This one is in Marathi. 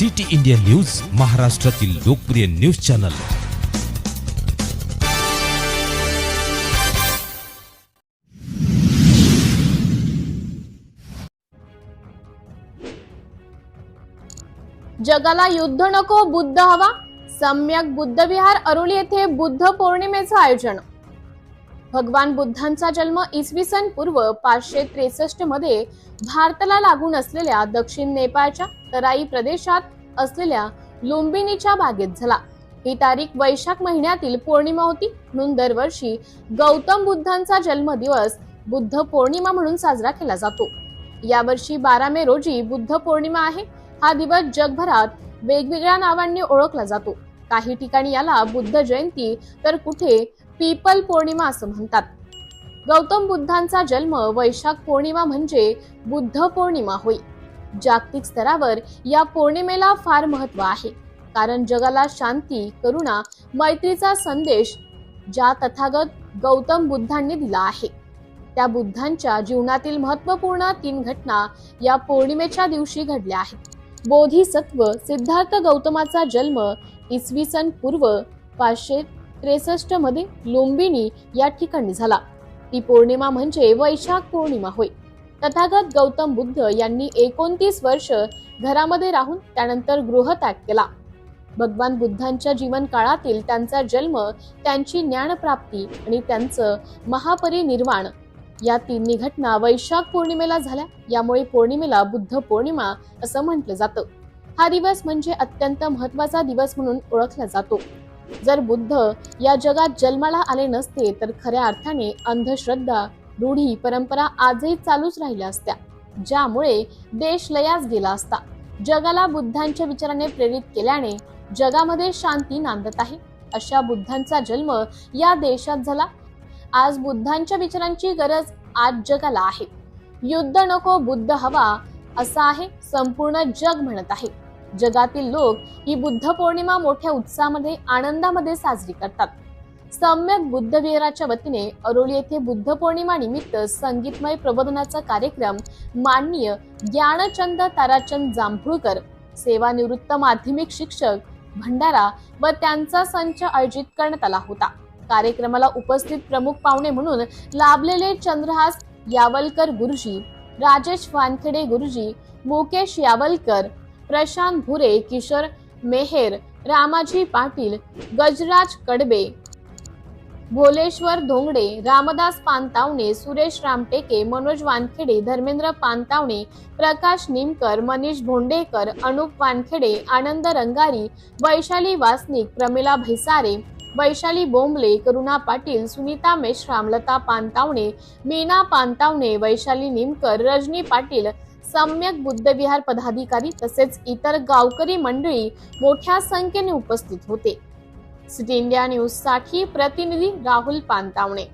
सिटी इंडिया न्यूज महाराष्ट्रातील लोकप्रिय न्यूज चॅनल. जगाला युद्ध नको बुद्ध हवा. सम्यक बुद्ध विहार अरुली येथे बुद्ध पौर्णिमेचं आयोजन. भगवान बुद्धांचा जन्म इसवी सन पूर्व पाचशे त्रेसष्टमध्ये भारताला लागून असलेल्या दक्षिण नेपाळच्या तराई प्रदेशात असलेल्या लुंबिनीच्या बागेत झाला. ही तारीख वैशाख महिन्यातील पौर्णिमा होती. म्हणून दरवर्षी गौतम बुद्धांचा जन्मदिवस बुद्ध पौर्णिमा म्हणून साजरा केला जातो. यावर्षी बारा मे रोजी बुद्ध पौर्णिमा आहे. हा दिवस जगभरात वेगवेगळ्या नावांनी ओळखला जातो. काही ठिकाणी याला बुद्ध जयंती तर कुठे पीपल पौर्णिमा असं म्हणतात. गौतम बुद्धांचा जन्म वैशाख पौर्णिमा म्हणजे बुद्ध पौर्णिमा होय. जागतिक स्तरावर या पौर्णिमेला फार महत्त्व आहे. कारण जगाला शांती करुणा मैत्रीचा संदेश ज्या तथागत गौतम बुद्धांनी दिला आहे. त्या बुद्धांच्या जीवनातील महत्त्वपूर्ण तीन घटना या पौर्णिमेच्या दिवशी घडल्या आहेत. बोधिसत्व सिद्धार्थ गौतमाचा जन्म इसवी सन पूर्व पाचशे त्रेसष्टमध्ये लुंबिनी या ठिकाणी झाला. ती पौर्णिमा म्हणजे वैशाख पौर्णिमा होय. तथागत गौतम बुद्ध यांनी एकोणतीस वर्ष घरामध्ये राहून त्यानंतर गृहत्याग केला. भगवान बुद्धांच्या जीवन काळातील त्यांचा जन्म त्यांची ज्ञानप्राप्ती आणि त्यांचं महापरिनिर्वाण या तिन्ही घटना वैशाख पौर्णिमेला झाल्या. यामुळे पौर्णिमेला बुद्ध पौर्णिमा असं म्हटलं जातं. हा दिवस म्हणजे अत्यंत महत्त्वाचा दिवस म्हणून ओळखला जातो. जर बुद्ध या जगात जन्माला आले नसते तर खऱ्या अर्थाने अंधश्रद्धा रूढी परंपरा आजही चालूच राहिल्या असत्या ज्यामुळे देश लयास गेला असता. जगाला बुद्धांच्या विचाराने प्रेरित केल्याने जगामध्ये शांती नांदत आहे. अशा बुद्धांचा जन्म या देशात झाला. आज बुद्धांच्या विचारांची गरज आज जगाला आहे. युद्ध नको बुद्ध हवा असं आहे संपूर्ण जग म्हणत आहे. जगातील लोक ही बुद्ध पौर्णिमा मोठ्या उत्साहामध्ये आनंदामध्ये साजरी करतात. सम्यक बुद्ध विहाराच्या वतीने अरोली येथे बुद्ध पौर्णिमा निमित्त संगीतमय प्रबोधनाचा कार्यक्रम माननीय ज्ञानचंद ताराचंद जांभूळकर सेवानिवृत्त माध्यमिक शिक्षक भंडारा व त्यांचा संच आयोजित करण्यात आला होता. कार्यक्रमाला उपस्थित प्रमुख पाहुणे म्हणून लाभलेले चंद्रहास यावलकर गुरुजी राजेश वानखेडे गुरुजी मुकेश यावलकर प्रशांत भुरे किशोर मेहेर रामाजी पाटील गजराज कडबे भोलेश्वर धोंगडे रामदास पानतावणे सुरेश रामटेके मनोज वानखेडे धर्मेंद्र पानतावणे प्रकाश निमकर मनीष भोंडेकर अनुप वानखेडे आनंद रंगारी वैशाली वासनिक प्रमिला भैसारे वैशाली बोंबले करुणा पाटील सुनीता मेश्राम लता पानतावणे मीना पानतावणे वैशाली निमकर रजनी पाटील सम्यक बुद्धविहार पदाधिकारी तसेच इतर गावकरी मंडळी मोठ्या संख्येने उपस्थित होते. सिटी इंडिया न्यूजसाठी प्रतिनिधी राहुल पानतावणे.